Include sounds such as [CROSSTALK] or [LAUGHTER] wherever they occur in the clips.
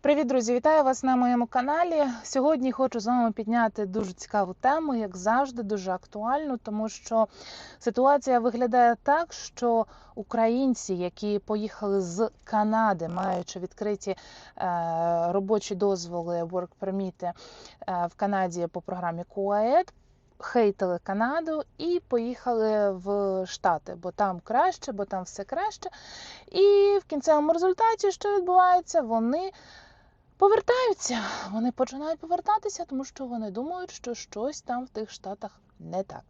Привіт, друзі! Вітаю вас на моєму каналі. Сьогодні хочу з вами підняти дуже цікаву тему, як завжди, дуже актуальну, тому що ситуація виглядає так, що українці, які поїхали з Канади, маючи відкриті е, робочі дозволи work permit е, в Канаді по програмі QAED, хейтили Канаду і поїхали в Штати, бо там краще, бо там все краще. І в кінцевому результаті, що відбувається, вони повертаються. Вони починають повертатися, тому що вони думають, що щось там в тих штатах не так.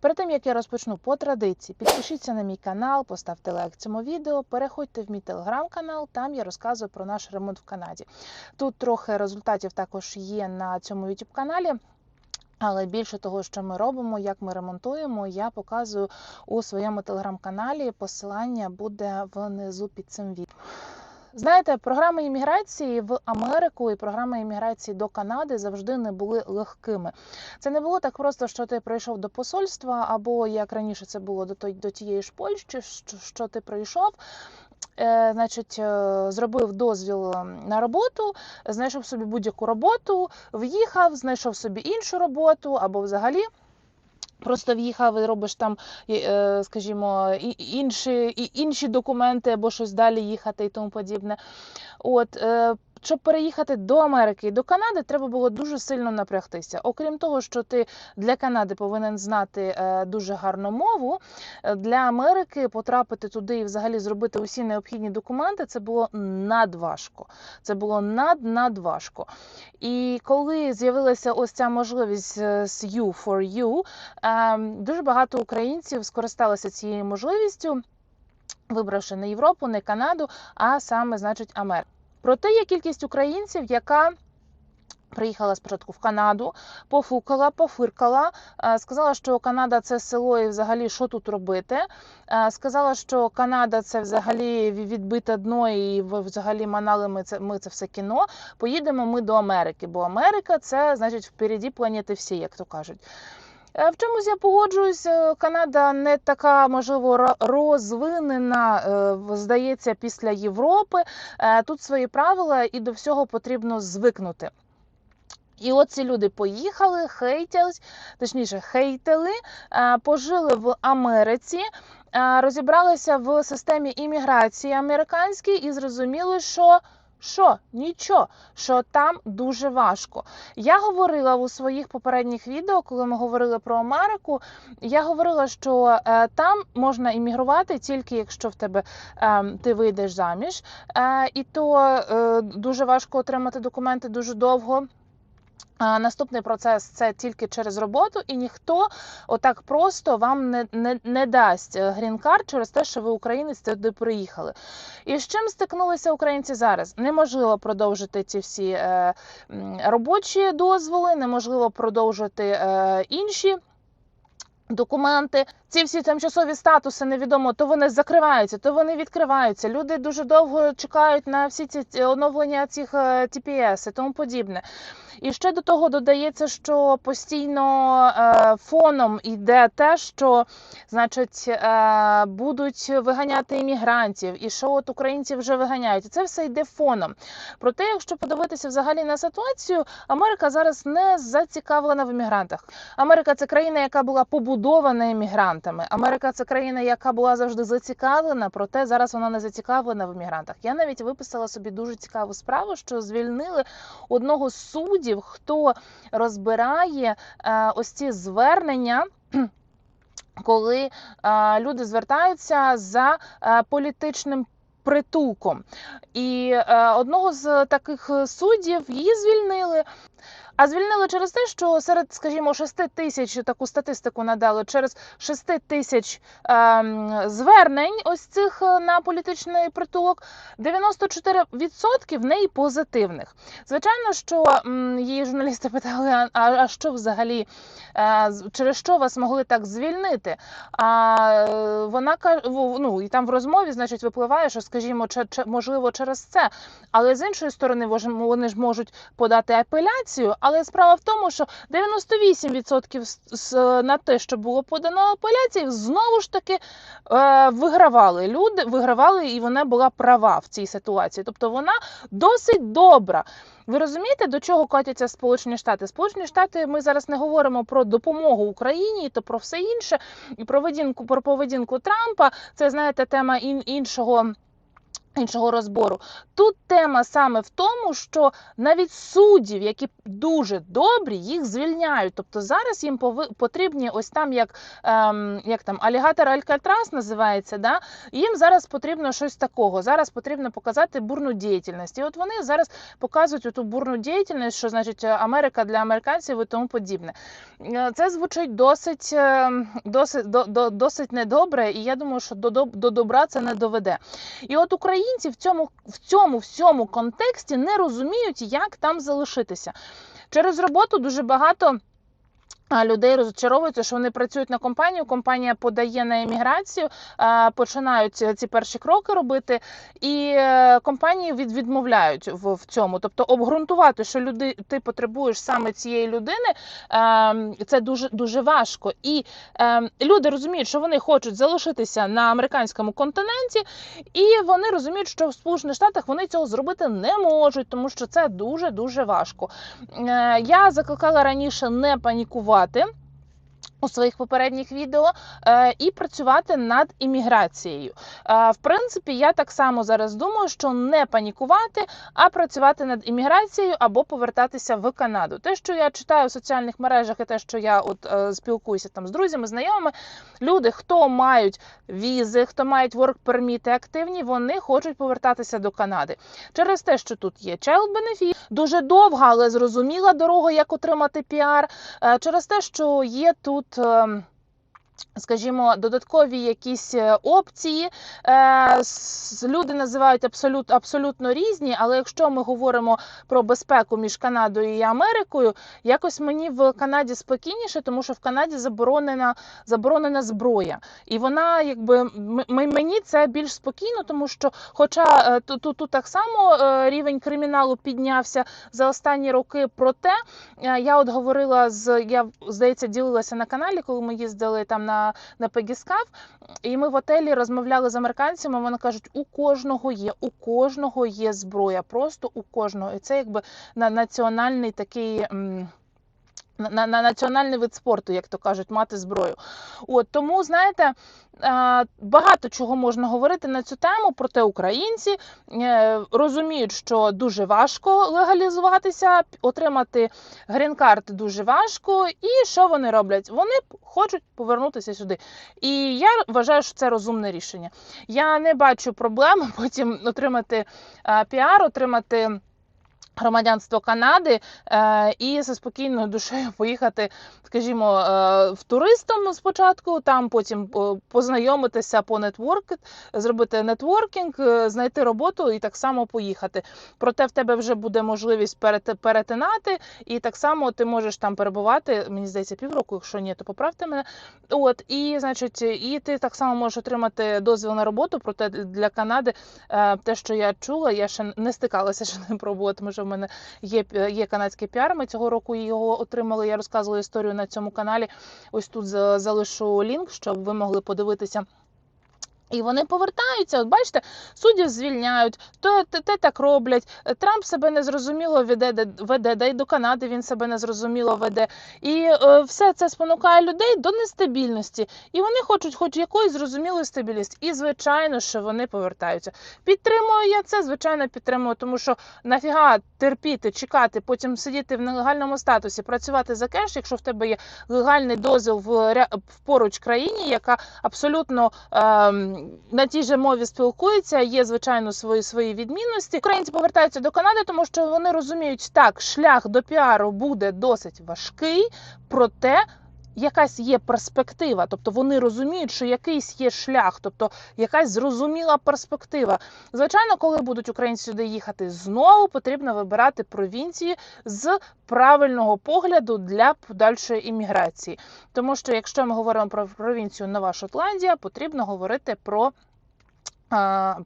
Перед тим як я розпочну по традиції, підпишіться на мій канал, поставте лайк цьому відео, переходьте в мій телеграм-канал, там я розказую про наш ремонт в Канаді. Тут трохи результатів також є на цьому youtube каналі. Але більше того, що ми робимо, як ми ремонтуємо, я показую у своєму телеграм-каналі. Посилання буде внизу під цим відео. Знаєте, програми імміграції в Америку і програми імміграції до Канади завжди не були легкими. Це не було так просто, що ти прийшов до посольства, або як раніше це було до той до тієї ж Польщі, що, ти прийшов. Е, значить, е, зробив дозвіл на роботу, знайшов собі будь-яку роботу, в'їхав, знайшов собі іншу роботу або взагалі. Просто в'їхав і робиш там, е, скажімо, інші, інші документи або щось далі їхати і тому подібне. От, е, щоб переїхати до Америки і до Канади, треба було дуже сильно напрягтися. Окрім того, що ти для Канади повинен знати е, дуже гарну мову, е, для Америки потрапити туди і взагалі зробити усі необхідні документи, це було надважко. Це було над-надважко. І коли з'явилася ось ця можливість е, з You for You, Дуже багато українців скористалися цією можливістю, вибравши не Європу, не Канаду, а саме, значить, Америку. Проте є кількість українців, яка приїхала спочатку в Канаду, пофукала, пофиркала, е, сказала, що Канада це село і взагалі що тут робити. Е, Сказала, що Канада це взагалі відбите дно, і взагалі манали ми це, ми це все кіно. Поїдемо ми до Америки, бо Америка це значить впереді планети всі, як то кажуть. Е, В чомусь я погоджуюсь, е, Канада не така, можливо, розвинена, е, здається, після Європи. Тут свої правила і до всього потрібно звикнути. І от ці люди поїхали, хейтять, точніше, хейтили, пожили в Америці, розібралися в системі імміграції американській і зрозуміли, що. Що нічого, що там дуже важко. Я говорила у своїх попередніх відео, коли ми говорили про Америку. Я говорила, що е, там можна іммігрувати тільки якщо в тебе е, ти вийдеш заміж, е, і то е, дуже важко отримати документи дуже довго. Наступний процес це тільки через роботу, і ніхто отак просто вам не, не, не дасть грін-карт через те, що ви українець туди приїхали. І з чим стикнулися українці зараз? Неможливо продовжити ці всі е, робочі дозволи, неможливо продовжити е, інші. Документи, ці всі тимчасові статуси невідомо, то вони закриваються, то вони відкриваються. Люди дуже довго чекають на всі ці оновлення цих е, TPS і тому подібне. І ще до того додається, що постійно е, фоном йде те, що значить е, будуть виганяти іммігрантів, і що от українців вже виганяють. Це все йде фоном. Проте, якщо подивитися взагалі на ситуацію, Америка зараз не зацікавлена в іммігрантах. Америка це країна, яка була побудована іммігрантами. Америка це країна, яка була завжди зацікавлена, проте зараз вона не зацікавлена в іммігрантах. Я навіть виписала собі дуже цікаву справу, що звільнили одного з суддів, хто розбирає е, ось ці звернення. [CLEARS THROAT] Коли е, люди звертаються за е, політичним притулком, і е, одного з таких суддів її звільнили. А звільнили через те, що серед, скажімо, 6 тисяч таку статистику надали через 6 тисяч ем, звернень, ось цих е, на політичний притулок, 94% в неї позитивних. Звичайно, що її журналісти питали: а, а що взагалі, е, через що вас могли так звільнити? А е, вона ну і там в розмові, значить, випливає, що, скажімо, можливо, через це. Але з іншої сторони, вони ж можуть подати апеляцію. Але справа в тому, що 98% з- з- на те, що було подано апеляцій, знову ж таки е, вигравали люди, вигравали, і вона була права в цій ситуації. Тобто вона досить добра. Ви розумієте, до чого котяться Сполучені Штати? Сполучені Штати, ми зараз не говоримо про допомогу Україні, то про все інше, і про поведінку, про поведінку Трампа. Це знаєте, тема іншого. Іншого розбору тут тема саме в тому, що навіть суддів, які дуже добрі, їх звільняють. Тобто зараз їм потрібні ось там, як, ем, як там алігатор Алькатрас називається. Да? Їм зараз потрібно щось такого. Зараз потрібно показати бурну діяльність. І от вони зараз показують ту бурну діяльність, що значить Америка для американців і тому подібне. Е, Це звучить досить, е, досить, до, до, досить недобре, і я думаю, що до, до добра це не доведе. І от українці в цьому, в цьому всьому контексті не розуміють, як там залишитися. Через роботу дуже багато. А, Людей розчаровуються, що вони працюють на компанію. Компанія подає на еміграцію, починають ці перші кроки робити, і е, компанії від, відмовляють в, в цьому. Тобто обґрунтувати, що люди ти потребуєш саме цієї людини, ем, це дуже дуже важко. І ем, люди розуміють, що вони хочуть залишитися на американському континенті, і вони розуміють, що в Сполучених Штатах вони цього зробити не можуть, тому що це дуже дуже важко. Е, Я закликала раніше не панікувати. працювати. У своїх попередніх відео е, і працювати над імміграцією. Е, в принципі, я так само зараз думаю, що не панікувати, а працювати над імміграцією або повертатися в Канаду. Те, що я читаю в соціальних мережах, і те, що я от е, спілкуюся там з друзями, знайомими, люди, хто мають візи, хто мають work перміти активні, вони хочуть повертатися до Канади. Через те, що тут є child benefit, дуже довга, але зрозуміла дорога, як отримати піар. Через те, що є тут. Ем, Скажімо, додаткові якісь е, опції. Е, Люди називають абсолют, абсолютно різні, але якщо ми говоримо про безпеку між Канадою і Америкою, якось мені в Канаді спокійніше, тому що в Канаді заборонена, заборонена зброя. І вона, якби мені це більш спокійно, тому що, хоча е, тут, тут, так само рівень криміналу піднявся за останні роки, проте я от говорила з я здається, ділилася на каналі, коли ми їздили там на, на Пегіскав, і ми в отелі розмовляли з американцями. Вони кажуть, у кожного є, у кожного є зброя, просто у кожного. І це якби на національний такий. На, на, на національний вид спорту, як то кажуть, мати зброю. От тому, знаєте, багато чого можна говорити на цю тему, проте українці е, розуміють, що дуже важко легалізуватися, отримати грін-карт дуже важко. І що вони роблять? Вони хочуть повернутися сюди. І я вважаю, що це розумне рішення. Я не бачу проблеми [LAUGHS] потім отримати піар, отримати. Громадянство Канади е, і зі спокійною душею [LAUGHS] поїхати, скажімо, е, в туристом спочатку, там потім е, познайомитися по нетворк, зробити нетворкінг, знайти роботу і так само поїхати. Проте в тебе вже буде можливість перет- перетинати, і так само ти можеш там перебувати. Мені здається, півроку, якщо ні, то поправте мене. От і значить, і ти так само можеш отримати дозвіл на роботу. Проте для Канади те, що я чула, я ще не стикалася, ще не пробувала, тому мене є, пі- є канадський піар. Ми цього року його отримали. Я розказувала історію на цьому каналі. Ось тут залишу лінк, щоб ви могли подивитися. І вони повертаються. От бачите, суддів звільняють, то те, те так роблять. Трамп себе незрозуміло веде, де- веде, да й до Канади він себе незрозуміло веде. І е, все це спонукає людей до нестабільності. І вони хочуть хоч якоїсь зрозумілої стабільності. І звичайно, що вони повертаються. Підтримую я це, звичайно, підтримую, тому що нафіга терпіти, чекати, потім сидіти в нелегальному статусі, працювати за кеш, якщо в тебе є легальний дозвіл в, в поруч країні, яка абсолютно ем, на тій же мові спілкуються. є звичайно свої свої відмінності. Українці повертаються до Канади, тому що вони розуміють, так шлях до піару буде досить важкий, проте. Якась є перспектива, тобто вони розуміють, що якийсь є шлях, тобто якась зрозуміла перспектива. Звичайно, коли будуть українці сюди їхати знову, потрібно вибирати провінції з правильного погляду для подальшої імміграції. Тому що якщо ми говоримо про провінцію Нова Шотландія, потрібно говорити про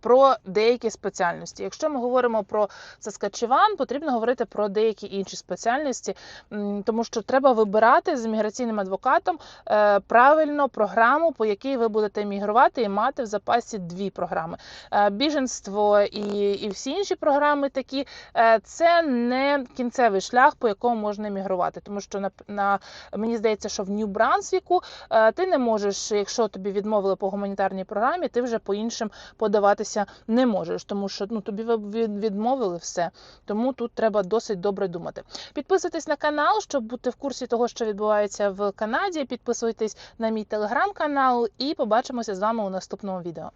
Про деякі спеціальності. Якщо ми говоримо про Саскачеван, потрібно говорити про деякі інші спеціальності, тому що треба вибирати з міграційним адвокатом е, правильно програму, по якій ви будете мігрувати і мати в запасі дві програми. Е, Біженство і, і всі інші програми такі е, це не кінцевий шлях, по якому можна мігрувати. Тому що на, на мені здається, що в Нью-Брансвіку ти не можеш, якщо тобі відмовили по гуманітарній програмі, ти вже по іншим подаватися не можеш, тому що ну тобі ви- від- відмовили все. Тому тут треба досить добре думати. Підписуйтесь на канал, щоб бути в курсі того, що відбувається в Канаді. Підписуйтесь на мій телеграм-канал і побачимося з вами у наступному відео.